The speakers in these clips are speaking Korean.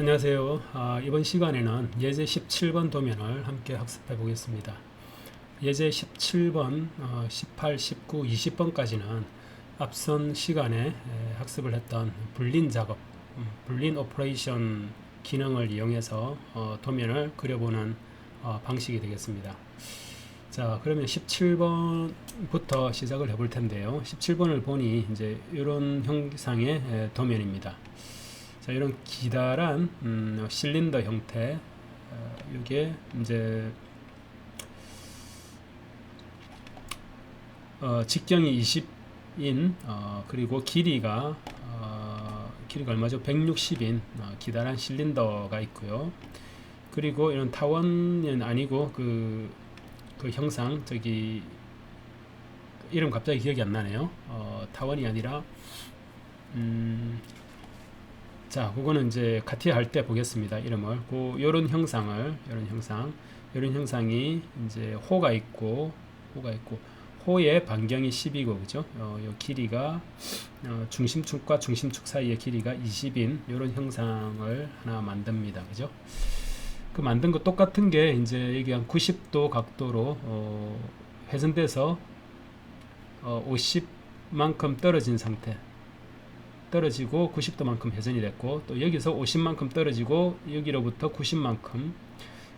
안녕하세요. 아, 이번 시간에는 예제 17번 도면을 함께 학습해 보겠습니다. 예제 17번, 어, 18, 19, 20번까지는 앞선 시간에 에, 학습을 했던 불린 작업, 음, 불린 오퍼레이션 기능을 이용해서 어, 도면을 그려보는 어, 방식이 되겠습니다. 자, 그러면 17번부터 시작을 해볼 텐데요. 17번을 보니 이제 이런 형상의 에, 도면입니다. 자, 이런 기다란 음, 실린더 형태 어, 이게 이제 어, 직경이 20인 어, 그리고 길이가 어, 길이가 얼마죠? 160인 어, 기다란 실린더가 있고요. 그리고 이런 타원은 아니고 그, 그 형상 저기 이름 갑자기 기억이 안 나네요. 어, 타원이 아니라 음, 자, 그거는 이제 카티아 할 때 보겠습니다. 이름을. 그 요런 형상을 요런 형상. 요런 형상이 이제 호가 있고 호가 있고 호의 반경이 10이고 그죠? 어, 요 길이가 어, 중심축과 중심축 사이의 길이가 20인 요런 형상을 하나 만듭니다. 그죠? 그 만든 거 똑같은 게 이제 여기 한 90도 각도로 어, 회전돼서 어, 50만큼 떨어진 상태 떨어지고 90도만큼 회전이 됐고 또 여기서 50만큼 떨어지고 여기로부터 90만큼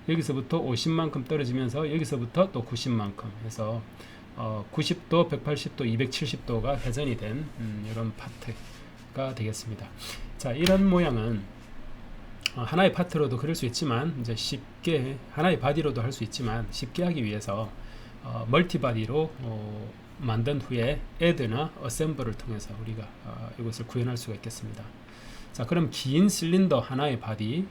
여기서부터 50만큼 떨어지면서 여기서부터 또 90만큼 해서 어, 90도, 180도, 270도가 회전이 된 음, 이런 파트가 되겠습니다. 자, 이런 모양은 어, 하나의 파트로도 그릴 수 있지만 이제 쉽게 하나의 바디로도 할 수 있지만 쉽게 하기 위해서 어, 멀티바디로 어, 만든 후에 add나 assemble를 통해서 우리가 어, 이것을 구현할 수가 있겠습니다. 자, 그럼 긴 실린더 하나의 바디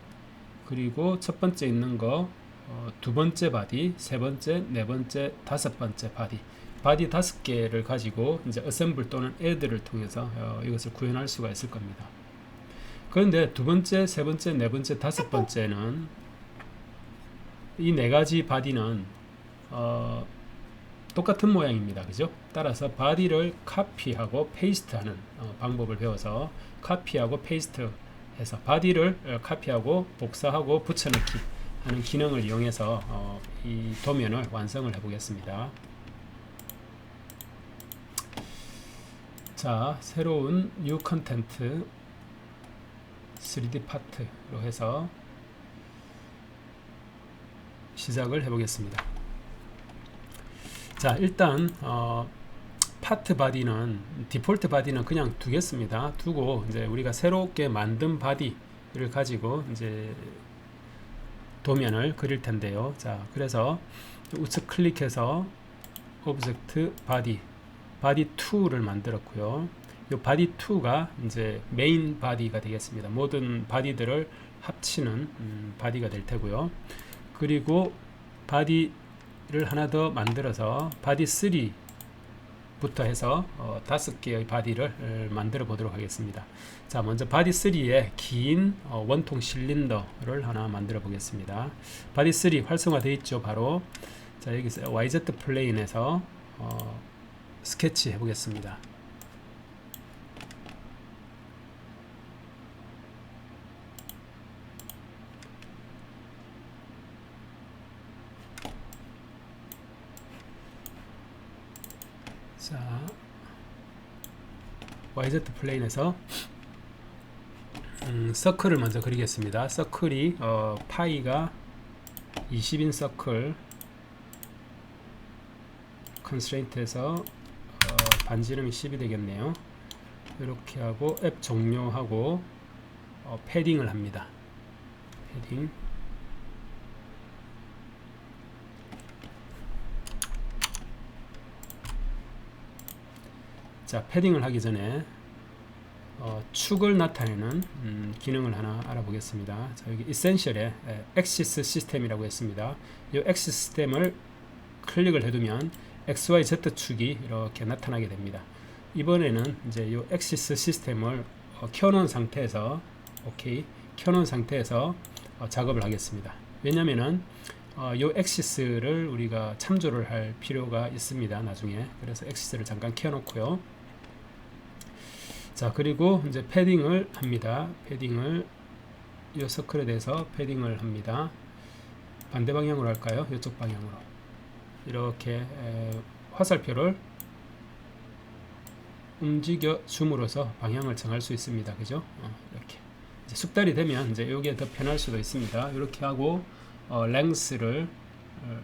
그리고 첫 번째 있는 거 어, 두 번째 바디, 세 번째, 네 번째, 다섯 번째 바디 바디 다섯 개를 가지고 이제 assemble 또는 add를 통해서 어, 이것을 구현할 수가 있을 겁니다. 그런데 두 번째, 세 번째, 네 번째, 다섯 번째는 이 네 가지 바디는 어, 똑같은 모양입니다. 그죠? 따라서 바디를 카피하고 페이스트하는 어, 방법을 배워서 카피하고 페이스트 해서 바디를 어, 카피하고 복사하고 붙여넣기 하는 기능을 이용해서 어, 이 도면을 완성을 해 보겠습니다. 자, 새로운 new 컨텐트 3D 파트로 해서 시작을 해 보겠습니다. 자 일단 어, 파트 바디는 디폴트 바디는 그냥 두겠습니다. 두고 이제 우리가 새롭게 만든 바디를 가지고 이제 도면을 그릴 텐데요. 자 그래서 우측 클릭해서 오브젝트 바디 바디 2를 만들었고요. 이 바디 2가 이제 메인 바디가 되겠습니다. 모든 바디들을 합치는 음, 바디가 될 테고요. 그리고 바디 를 하나 더 만들어서 바디 3부터 해서 어, 다섯 개의 바디를 만들어 보도록 하겠습니다. 자, 먼저 바디 3의 긴 어, 원통 실린더를 하나 만들어 보겠습니다. 바디 3 활성화되어 있죠, 바로. 자, 여기서 YZ 플레인에서 어, 스케치 해 보겠습니다. 자, YZ 플레인에서 음, 서클을 먼저 그리겠습니다. 서클이 어, 파이가 20인 서클 컨스트레인트에서 어, 반지름이 10이 되겠네요. 이렇게 하고 앱 종료하고 어, 패딩을 합니다. 패딩 자 패딩을 하기 전에 어, 축을 나타내는 음, 기능을 하나 알아보겠습니다. 자, 여기 이센셜에 엑시스 시스템이라고 했습니다. 이 엑시스 시스템을 클릭을 해두면 XYZ 축이 이렇게 나타나게 됩니다. 이번에는 이제 이 엑시스 시스템을 어, 켜놓은 상태에서 오케이 켜놓은 상태에서 어, 작업을 하겠습니다. 왜냐면은 어, 이 엑시스를 우리가 참조를 할 필요가 있습니다. 나중에 그래서 엑시스를 잠깐 켜놓고요. 자 그리고 이제 패딩을 합니다 패딩을 이 서클에 대해서 패딩을 합니다. 반대 방향으로 할까요? 이쪽 방향으로 이렇게 에, 화살표를 움직여 줌으로써 방향을 정할 수 있습니다. 그죠? 어, 이렇게 이제 숙달이 되면 이제 이게 더 편할 수도 있습니다. 이렇게 하고 어, 랭스를 어,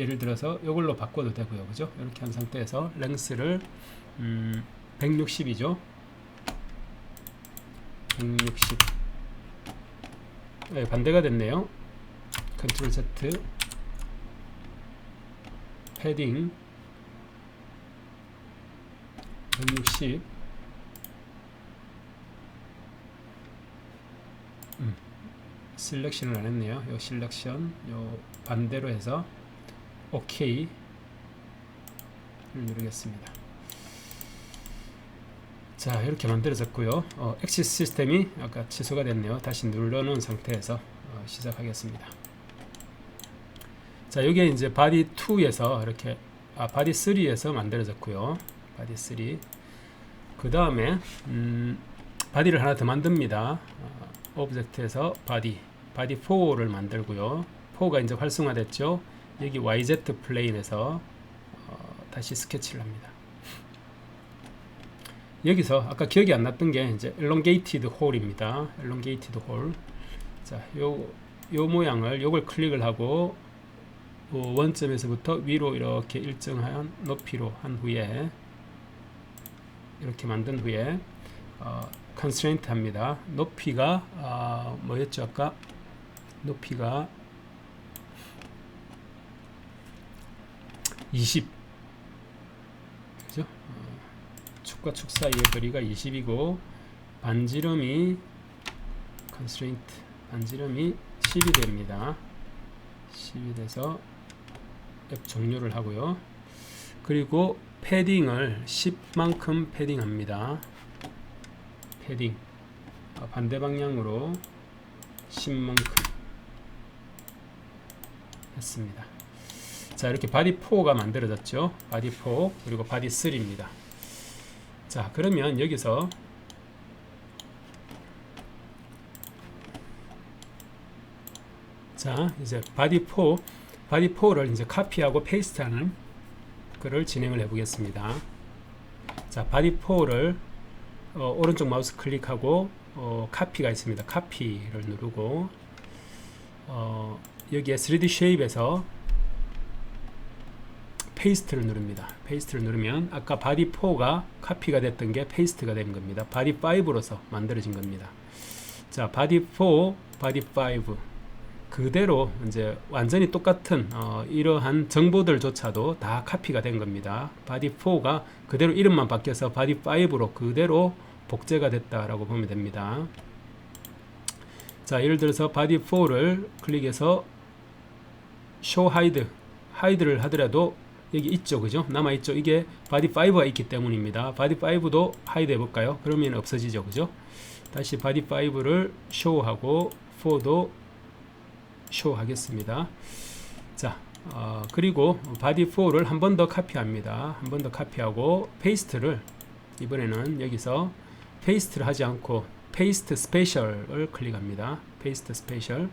예를 들어서 이걸로 바꿔도 되고요. 그죠? 이렇게 한 상태에서 랭스를 음, 160이죠. 160 네, 반대가 됐네요. 컨트롤 Z 패딩 160 음, 셀렉션을 안 했네요. 요 셀렉션 요 반대로 해서 오케이를 누르겠습니다. 자 이렇게 만들어졌고요. 어, 엑시스 시스템이 아까 취소가 됐네요. 다시 눌러놓은 상태에서 어, 시작하겠습니다. 자 여기에 이제 바디 2에서 이렇게 아 바디 3에서 만들어졌고요. 바디 3. 그 다음에 음, 바디를 하나 더 만듭니다. 어, 오브젝트에서 바디 바디 4를 만들고요. 4가 이제 활성화됐죠. 여기 YZ 플레인에서 어, 다시 스케치를 합니다. 여기서 아까 기억이 안 났던 게 이제 elongated hole입니다. elongated hole. 자, 요, 요 모양을 요걸 클릭을 하고 어, 원점에서부터 위로 이렇게 일정한 높이로 한 후에 이렇게 만든 후에 어, constraint 합니다. 높이가 어, 뭐였죠 아까 높이가 20 그죠? 어, 축과 축 사이의 거리가 20이고 반지름이 constraint 반지름이 10이 됩니다. 10이 돼서 앱 종료를 하고요. 그리고 패딩을 10만큼 패딩합니다. 패딩 어, 반대 방향으로 10만큼 했습니다. 자 이렇게 바디 4가 만들어졌죠. 바디 4 그리고 바디 3입니다. 자 그러면 여기서 자 이제 바디 4 바디 4를 이제 카피하고 페이스트하는 그를 진행을 해 보겠습니다. 자 바디 4를 어, 오른쪽 마우스 클릭하고 어, 카피가 있습니다. 카피를 누르고 어, 여기에 3D 쉐입에서 페이스트를 누릅니다. 페이스트를 누르면 아까 바디 4가 카피가 됐던 게 페이스트가 된 겁니다. 바디 5로서 만들어진 겁니다. 자, 바디 4, 바디 5 그대로 이제 완전히 똑같은 어, 이러한 정보들조차도 다 카피가 된 겁니다. 바디 4가 그대로 이름만 바뀌어서 바디 5로 그대로 복제가 됐다라고 보면 됩니다. 자, 예를 들어서 바디 4를 클릭해서 show hide 하이드를 하더라도 여기 있죠 그죠? 남아 있죠? 이게 바디 5가 있기 때문입니다. 바디 5도 하이드 해볼까요? 그러면 없어지죠 그죠? 다시 바디 5를 쇼하고 4도 쇼 하겠습니다. 자 어, 그리고 바디 4를 한 번 더 카피합니다. 한 번 더 카피하고 페이스트를 이번에는 여기서 페이스트를 하지 않고 페이스트 스페셜을 클릭합니다. 페이스트 스페셜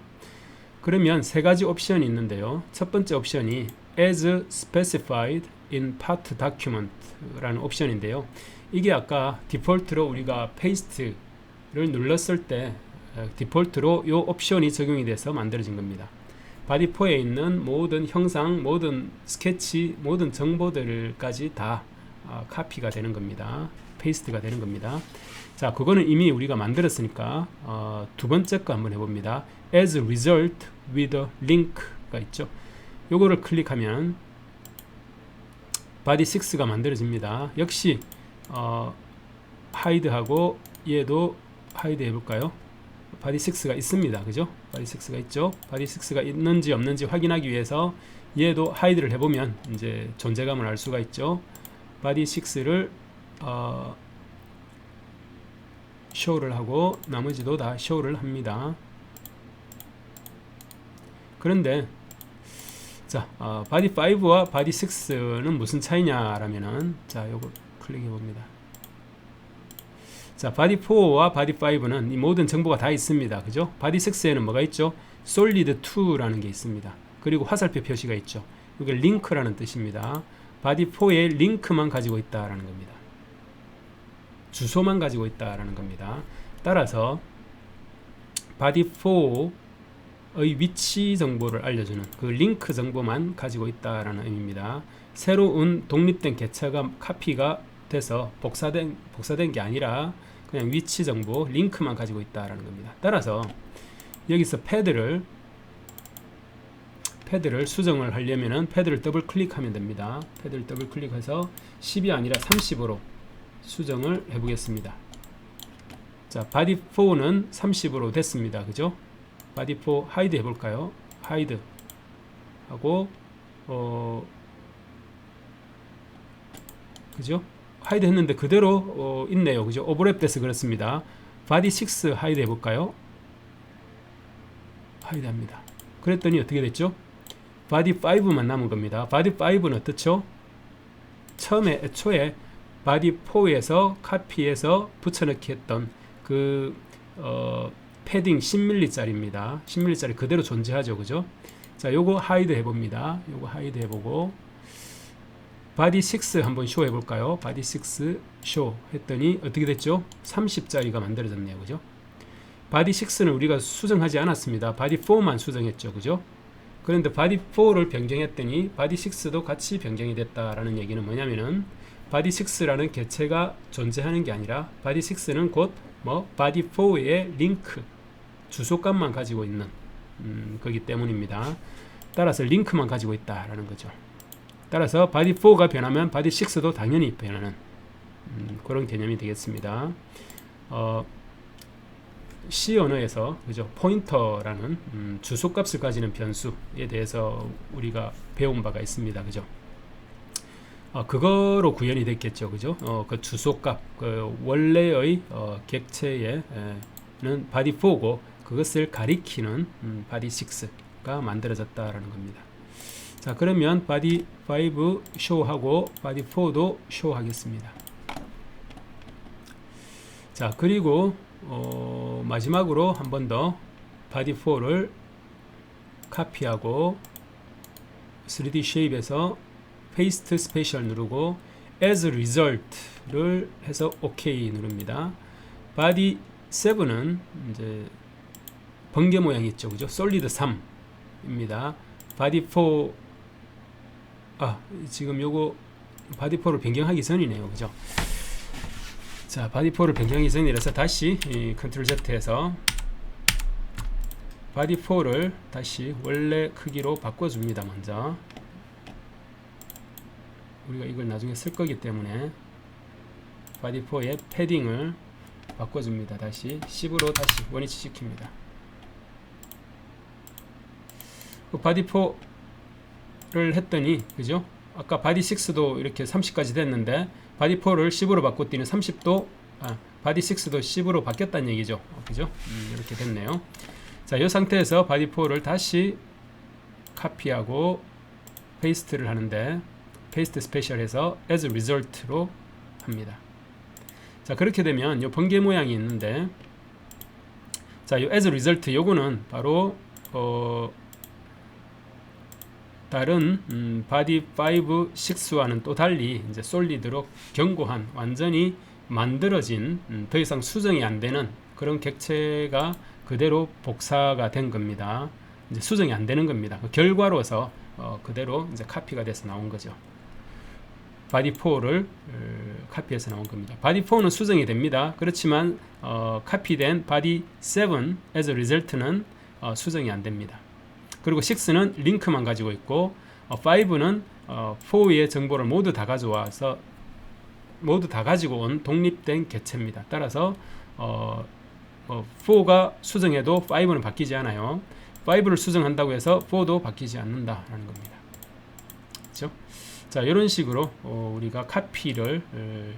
그러면 세 가지 옵션이 있는데요. 첫 번째 옵션이 as specified in part document 라는 옵션인데요. 이게 아까 디폴트로 우리가 페이스트를 눌렀을 때 디폴트로 이 옵션이 적용이 돼서 만들어진 겁니다. 바디4에 있는 모든 형상, 모든 스케치, 모든 정보들까지 다 어, 카피가 되는 겁니다. 페이스트가 되는 겁니다. 자, 그거는 이미 우리가 만들었으니까 어, 두 번째 거 한번 해봅니다. As result with a link가 있죠. 요거를 클릭하면 바디 6가 만들어집니다. 역시 어, 하이드하고 얘도 하이드 해볼까요? 바디 6가 있습니다. 그죠? 바디 6가 있죠? 바디 6가 있는지 없는지 확인하기 위해서 얘도 하이드를 해보면 이제 존재감을 알 수가 있죠. 바디 6를 어, 쇼를 하고 나머지도 다 쇼를 합니다. 그런데 자, 어, 바디 5와 바디 6는 무슨 차이냐라면은 자, 요거 클릭해 봅니다. 자, 바디 4와 바디 5는 이 모든 정보가 다 있습니다. 그죠? 바디 6에는 뭐가 있죠? 솔리드 2라는 게 있습니다. 그리고 화살표 표시가 있죠. 이게 링크라는 뜻입니다. 바디 4에 링크만 가지고 있다라는 겁니다. 주소만 가지고 있다라는 겁니다. 따라서 바디 4 의 위치 정보를 알려주는 그 링크 정보만 가지고 있다라는 의미입니다. 새로운 독립된 개체가 카피가 돼서 복사된 복사된 게 아니라 그냥 위치 정보 링크만 가지고 있다라는 겁니다. 따라서 여기서 패드를 패드를 수정을 하려면은 패드를 더블 클릭하면 됩니다. 패드를 더블 클릭해서 10이 아니라 30으로 수정을 해 보겠습니다. 자, 바디 4는 30으로 됐습니다. 그죠? 바디 4 하이드 해 볼까요? 하이드 하고 어 그죠? 하이드 했는데 그대로 어, 있네요. 그죠? 오버랩 돼서 그렇습니다. 바디 6 하이드 해 볼까요? 하이드 합니다. 그랬더니 어떻게 됐죠? 바디 5만 남은 겁니다. 바디 5는 어떻죠? 처음에 애초에 바디 4에서 카피해서 붙여넣기 했던 그 어, 패딩 10mm짜리입니다. 10mm짜리 그대로 존재하죠. 그죠? 자, 요거 하이드 해봅니다. 요거 하이드 해보고 바디 6 한번 쇼 해볼까요? 바디 6쇼 했더니 어떻게 됐죠? 30짜리가 만들어졌네요. 그죠? 바디 6는 우리가 수정하지 않았습니다. 바디 4만 수정했죠. 그죠? 그런데 바디 4를 변경했더니 바디 6도 같이 변경이 됐다라는 얘기는 뭐냐면은 바디 6라는 개체가 존재하는 게 아니라 바디 6는 곧 뭐 바디 4의 링크 주소값만 가지고 있는 음, 거기 때문입니다. 따라서 링크만 가지고 있다라는 거죠. 따라서 바디 4가 변하면 바디 6도 당연히 변하는 음, 그런 개념이 되겠습니다. 어, C 언어에서 그죠 포인터라는 음, 주소값을 가지는 변수에 대해서 우리가 배운 바가 있습니다. 그죠? 어, 그거로 구현이 됐겠죠, 그죠? 어, 그 주소값, 그 원래의 어, 객체에는 바디 4고 그것을 가리키는 음, 바디 6가 만들어졌다라는 겁니다. 자, 그러면 바디 5 쇼하고 바디 4도 쇼하겠습니다. 자, 그리고 어, 마지막으로 한 번 더 바디 4를 카피하고 3D 쉐입에서 페이스트 스페셜 누르고 as result를 해서 OK 누릅니다. 바디 7은 이제 번개 모양이 있죠. 그죠? 솔리드 3입니다. 바디 4 아, 지금 요거 바디 4를 변경하기 전이네요. 그죠? 자, 바디 4를 변경하기 전이라서 다시 이 컨트롤 Z에서 바디 4를 다시 원래 크기로 바꿔줍니다. 먼저 우리가 이걸 나중에 쓸 거기 때문에 바디 4의 패딩을 바꿔줍니다. 다시 10으로 다시 원위치 시킵니다. 그 바디 4를 했더니 그죠? 아까 바디 6도 이렇게 30까지 됐는데 바디 4를 10으로 바꿨더니 30도 아, 바디 6도 10으로 바뀌었다는 얘기죠. 어, 그죠? 음, 이렇게 됐네요. 자, 이 상태에서 바디 4를 다시 카피하고 페이스트를 하는데 페이스트 스페셜에서 as result로 합니다. 자, 그렇게 되면 이 번개 모양이 있는데 자, 이 as result 요거는 바로 어 다른 음, 바디 5, 6와는 또 달리 이제 솔리드로 견고한 완전히 만들어진 음, 더 이상 수정이 안 되는 그런 객체가 그대로 복사가 된 겁니다. 이제 수정이 안 되는 겁니다. 그 결과로서 어, 그대로 이제 카피가 돼서 나온 거죠. 바디 4를 어, 카피해서 나온 겁니다. 바디 4는 수정이 됩니다. 그렇지만 어, 카피된 바디 7 as a result는 어, 수정이 안 됩니다. 그리고 6는 링크만 가지고 있고 어, 5는 어, 4의 정보를 모두 다 가져와서 모두 다 가지고 온 독립된 개체입니다. 따라서 어, 어, 4가 수정해도 5는 바뀌지 않아요. 5를 수정한다고 해서 4도 바뀌지 않는다라는 겁니다. 그렇죠? 자, 이런 식으로 어, 우리가 카피를 에,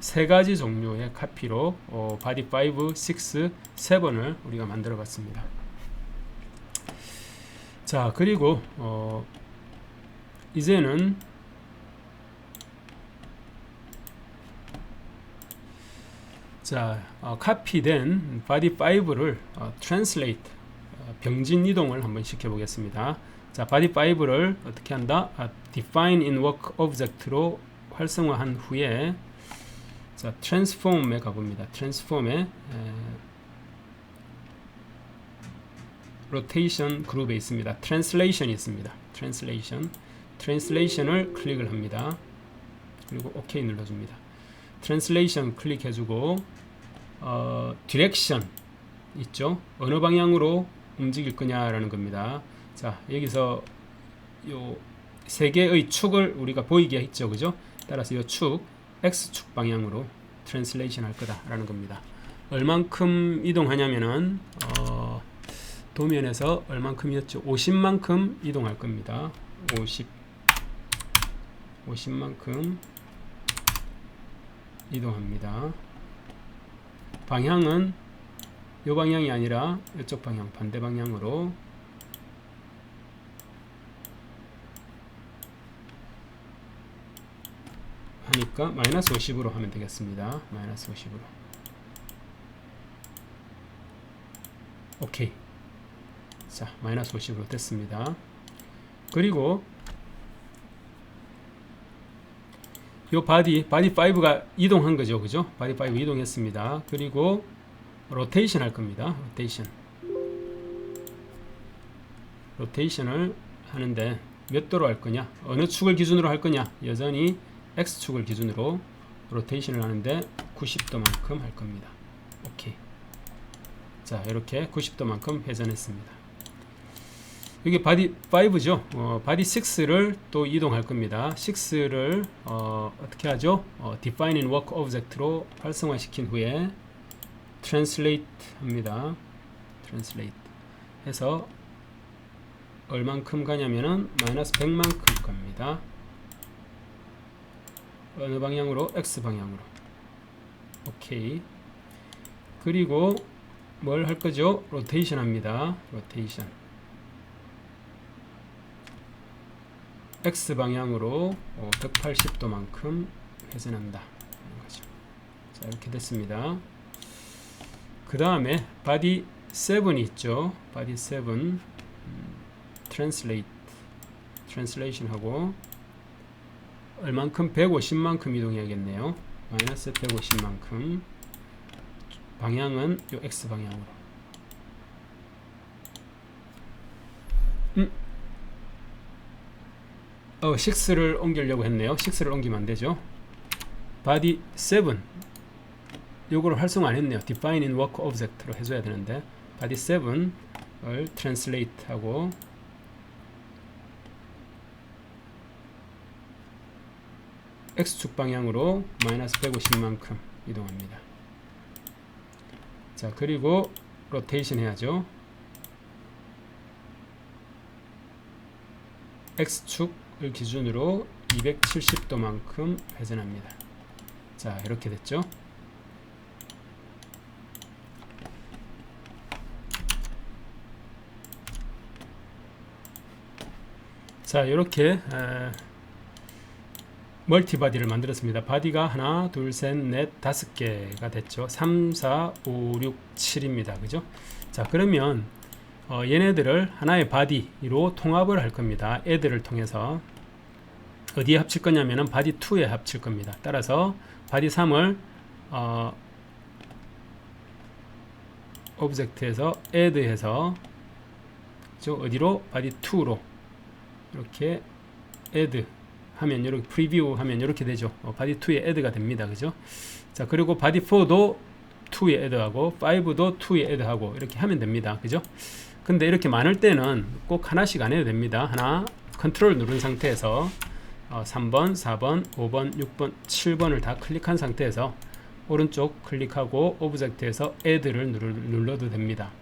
세 가지 종류의 카피로 어, 바디 5, 6, 7을 우리가 만들어 봤습니다. 자 그리고 어 이제는 자, 어, 카피된 body 5를 어, translate 어, 병진 이동을 한번 시켜 보겠습니다. 자, body 5를 어떻게 한다? 아, define in work object로 활성화한 후에 자, transform에 가봅니다. transform에 에, rotation 그룹에 있습니다. translation이 있습니다. translation translation을 클릭을 합니다. 그리고 OK 눌러줍니다. translation 클릭해주고 어, direction 있죠? 어느 방향으로 움직일 거냐라는 겁니다. 자 여기서 요 세 개의 축을 우리가 보이게 했죠, 그죠? 따라서 이축 x축 방향으로 translation 할 거다라는 겁니다. 얼만큼 이동하냐면은 어, 도면에서 얼만큼이었죠? 50만큼 이동할 겁니다. 50 50만큼 이동합니다. 방향은 이 방향이 아니라 이쪽 방향 반대 방향으로 하니까 마이너스 50으로 하면 되겠습니다. 마이너스 50으로 오케이 자 마이너스 50으로 됐습니다. 그리고 요 바디 바디 5가 이동한 거죠. 그죠? 바디 5 이동했습니다. 그리고 로테이션 할 겁니다. 로테이션. 로테이션을 하는데 몇 도로 할 거냐? 어느 축을 기준으로 할 거냐? 여전히 x축을 기준으로 로테이션을 하는데 90도만큼 할 겁니다. 오케이. 자 이렇게 90도만큼 회전했습니다 여기 바디 5죠. 어, 바디 6를 또 이동할 겁니다. 6를 어, 떻게 하죠? 어, define in work object로 활성화시킨 후에 translate 합니다. translate 해서 얼만큼 가냐면은 마이너스 100만큼 갑니다. 어느 방향으로? X 방향으로. 오케이. 그리고 뭘 할 거죠? 로테이션 합니다. 로테이션. X 방향으로 180도만큼 회전한다. 자 이렇게 됐습니다. 그 다음에 body 7이 있죠. body 7 음, translate translation 하고 얼만큼 150만큼 이동해야겠네요. 마이너스 150만큼 방향은 요 x 방향으로 음, 어, 6를 옮기려고 했네요. 6를 옮기면 안 되죠. body 7 요거를 활성 안 했네요. define in work object로 해줘야 되는데 body 7을 translate 하고 x축 방향으로 마이너스 150만큼 이동합니다. 자 그리고 로테이션 해야죠. x축 을 기준으로 270도만큼 회전합니다. 자, 이렇게 됐죠? 자, 이렇게 에, 멀티 바디를 만들었습니다. 바디가 하나, 둘, 셋, 넷, 다섯 개가 됐죠. 3, 4, 5, 6, 7입니다. 그죠? 자, 그러면 어, 얘네들을 하나의 바디로 통합을 할 겁니다. 애들을 통해서 어디에 합칠 거냐면은 바디 2에 합칠 겁니다. 따라서 바디 3을 어, 오브젝트에서 add해서 저 어디로 바디 2로 이렇게 add 하면 이렇게 프리뷰 하면 이렇게 되죠. 어, 바디 2에 add가 됩니다. 그죠? 자, 그리고 바디 4도 2에 add하고 5도 2에 add하고 이렇게 하면 됩니다. 그죠? 근데 이렇게 많을 때는 꼭 하나씩 안 해도 됩니다. 하나 컨트롤 누른 상태에서 어, 3번, 4번, 5번, 6번, 7번을 다 클릭한 상태에서 오른쪽 클릭하고 오브젝트에서 add를 눌러도 됩니다.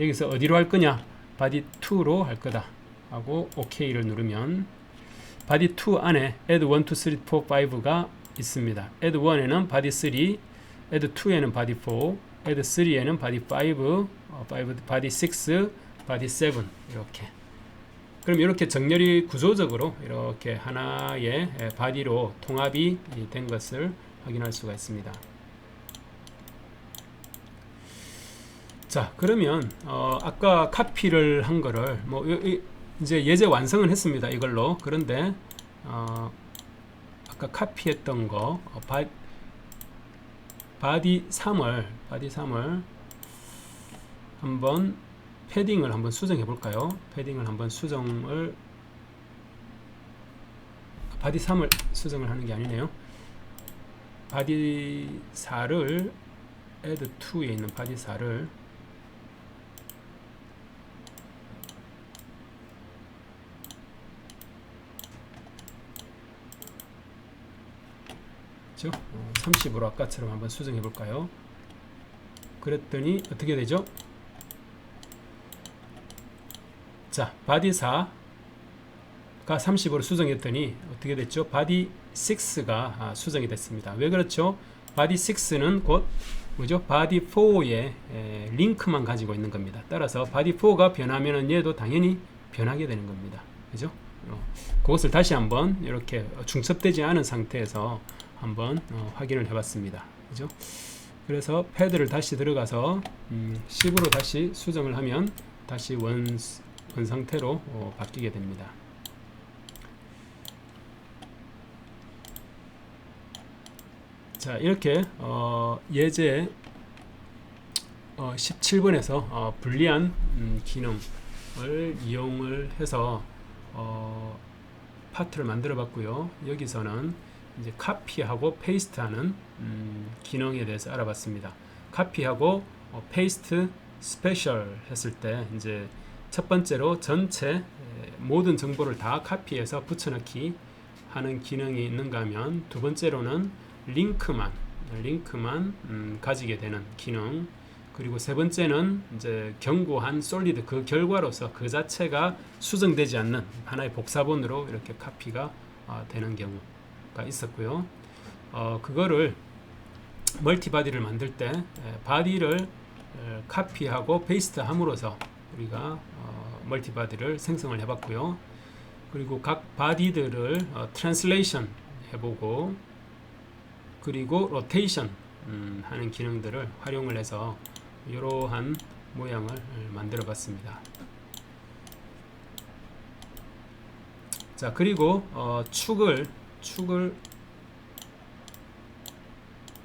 여기서 어디로 할 거냐? body 2로 할 거다. 하고 OK를 누르면 body 2 안에 add 1, 2, 3, 4, 5가 있습니다. add 1에는 body 3, add 2에는 body 4, add 3에는 body 5, 어, 5, body 6, body 7 이렇게 그럼 이렇게 정렬이 구조적으로 이렇게 하나의 바디로 통합이 된 것을 확인할 수가 있습니다. 자 그러면 어, 아까 카피를 한 거를 뭐 이제 예제 완성은 했습니다 이걸로 그런데 어, 아까 카피했던 거 어, 바, 바디 3을 바디 3을 한번 패딩을 한번 수정해 볼까요? 패딩을 한번 수정을 바디 3을 수정을 하는 게 아니네요. 바디 4를 add 2에 있는 바디 4를 그죠? 30으로 아까처럼 한번 수정해 볼까요? 그랬더니 어떻게 되죠? 자, 바디 4가 30으로 수정했더니 어떻게 됐죠? 바디 6가 수정이 됐습니다. 왜 그렇죠? 바디 6는 곧 뭐죠? 바디 4의 링크만 가지고 있는 겁니다. 따라서 바디 4가 변하면은 얘도 당연히 변하게 되는 겁니다. 그죠? 어, 그것을 다시 한번 이렇게 중첩되지 않은 상태에서 한번 어, 확인을 해봤습니다. 그죠? 그래서 패드를 다시 들어가서 음, 10으로 다시 수정을 하면 다시 원, 원 상태로 어, 바뀌게 됩니다. 자 이렇게 어, 예제 어, 17번에서 어, 불리한 음, 기능을 이용을 해서 어, 파트를 만들어 봤고요. 여기서는 이제 카피하고 페이스트하는 음, 기능에 대해서 알아봤습니다. 카피하고 어, 페이스트 스페셜 했을 때 이제 첫 번째로 전체 에, 모든 정보를 다 카피해서 붙여넣기 하는 기능이 있는가 하면 두 번째로는 링크만 링크만 음, 가지게 되는 기능 그리고 세 번째는 이제 견고한 솔리드 그 결과로서 그 자체가 수정되지 않는 하나의 복사본으로 이렇게 카피가 아, 되는 경우가 있었고요. 어, 그거를 멀티바디를 만들 때 에, 바디를 에, 카피하고 페이스트 함으로써 우리가 어, 멀티바디를 생성을 해봤고요. 그리고 각 바디들을 어, 트랜슬레이션 해보고 그리고 로테이션 음, 하는 기능들을 활용을 해서 이러한 모양을 만들어 봤습니다. 자 그리고 어, 축을 축을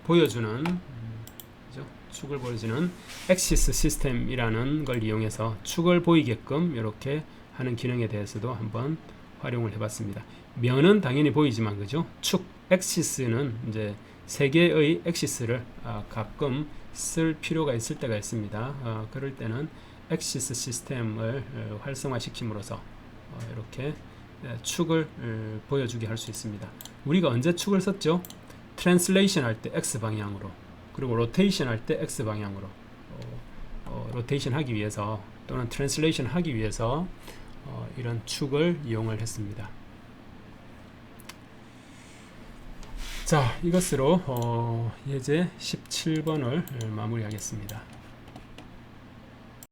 보여주는 음, 그죠? 축을 보여주는 엑시스 시스템이라는 걸 이용해서 축을 보이게끔 이렇게 하는 기능에 대해서도 한번 활용을 해봤습니다. 면은 당연히 보이지만 그죠? 축 엑시스는 이제 세 개의 엑시스를 아, 가끔 쓸 필요가 있을 때가 있습니다. 어, 그럴 때는 엑시스 시스템을 어, 활성화시킴으로써 어, 이렇게 예, 축을 어, 보여주게 할 수 있습니다. 우리가 언제 축을 썼죠? 트랜슬레이션 할 때 x 방향으로 그리고 로테이션 할 때 x 방향으로 어, 어, 로테이션 하기 위해서 또는 트랜슬레이션 하기 위해서 어, 이런 축을 이용을 했습니다. 자, 이것으로 어, 예제 17번을 마무리하겠습니다.